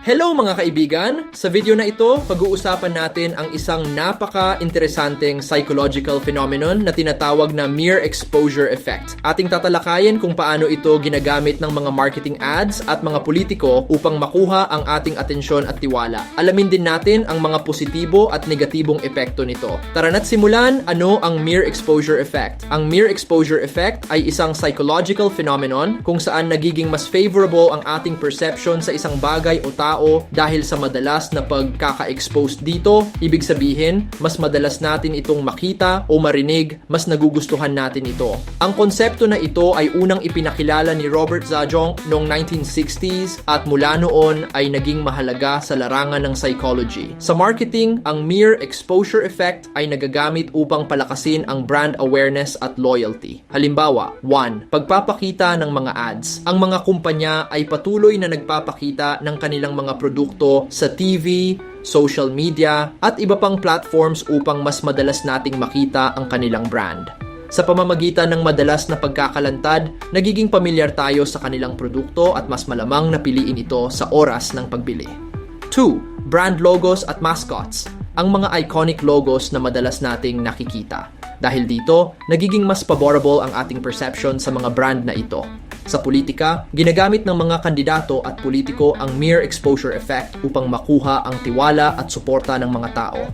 Hello mga kaibigan! Sa video na ito, pag-uusapan natin ang isang napaka-interesanteng psychological phenomenon na tinatawag na mere exposure effect. Ating tatalakayin kung paano ito ginagamit ng mga marketing ads at mga politiko upang makuha ang ating atensyon at tiwala. Alamin din natin ang mga positibo at negatibong epekto nito. Tara na't simulan, ano ang mere exposure effect? Ang mere exposure effect ay isang psychological phenomenon kung saan nagiging mas favorable ang ating perception sa isang bagay o tao dahil sa madalas na pagkaka-expose dito. Ibig sabihin, mas madalas natin itong makita o marinig, mas nagugustuhan natin ito. Ang konsepto na ito ay unang ipinakilala ni Robert Zajong noong 1960s at mula noon ay naging mahalaga sa larangan ng psychology. Sa marketing, ang mere exposure effect ay nagagamit upang palakasin ang brand awareness at loyalty. Halimbawa, 1. Pagpapakita ng mga ads. Ang mga kumpanya ay patuloy na nagpapakita ng kanilang mga produkto sa TV, social media, at iba pang platforms upang mas madalas nating makita ang kanilang brand. Sa pamamagitan ng madalas na pagkakalantad, nagiging pamilyar tayo sa kanilang produkto at mas malamang na piliin ito sa oras ng pagbili. 2. Brand logos at mascots. Ang mga iconic logos na madalas nating nakikita. Dahil dito, nagiging mas favorable ang ating perception sa mga brand na ito. Sa politika, ginagamit ng mga kandidato at politiko ang mere exposure effect upang makuha ang tiwala at suporta ng mga tao.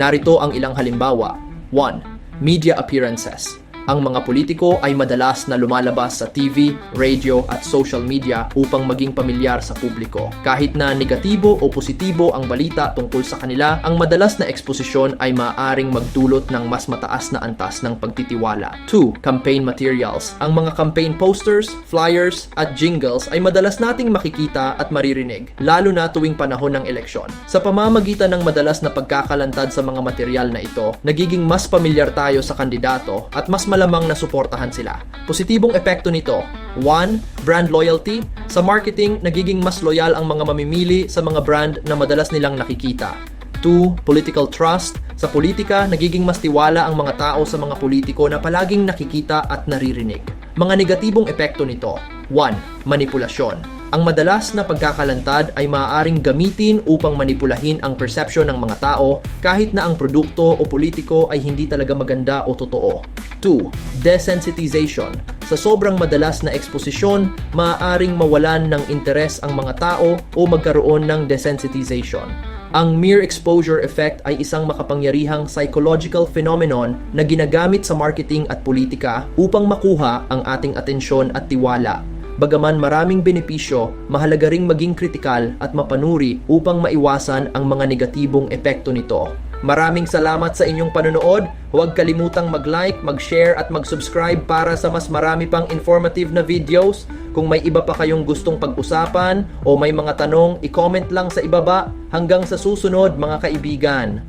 Narito ang ilang halimbawa. 1. Media appearances. Ang mga politiko ay madalas na lumalabas sa TV, radio at social media upang maging pamilyar sa publiko. Kahit na negatibo o positibo ang balita tungkol sa kanila, ang madalas na eksposisyon ay maaaring magdulot ng mas mataas na antas ng pagtitiwala. 2. Campaign materials. Ang mga campaign posters, flyers at jingles ay madalas nating makikita at maririnig, lalo na tuwing panahon ng eleksyon. Sa pamamagitan ng madalas na pagkakalantad sa mga material na ito, nagiging mas pamilyar tayo sa kandidato at mas malamang na suportahan sila. Positibong epekto nito 1. Brand loyalty. Sa marketing, nagiging mas loyal ang mga mamimili sa mga brand na madalas nilang nakikita. 2. Political trust. Sa politika, nagiging mas tiwala ang mga tao sa mga politiko na palaging nakikita at naririnig. Mga negatibong epekto nito 1. Manipulasyon. Ang madalas na pagkakalantad ay maaaring gamitin upang manipulahin ang perception ng mga tao kahit na ang produkto o politiko ay hindi talaga maganda o totoo. 2. Desensitization. Sa sobrang madalas na eksposisyon, maaaring mawalan ng interes ang mga tao o magkaroon ng desensitization. Ang mere exposure effect ay isang makapangyarihang psychological phenomenon na ginagamit sa marketing at politika upang makuha ang ating atensyon at tiwala. Bagaman maraming benepisyo, mahalaga ring maging kritikal at mapanuri upang maiwasan ang mga negatibong epekto nito. Maraming salamat sa inyong panonood. Huwag kalimutang mag-like, mag-share at mag-subscribe para sa mas marami pang informative na videos. Kung may iba pa kayong gustong pag-usapan o may mga tanong, i-comment lang sa ibaba. Hanggang sa susunod mga kaibigan.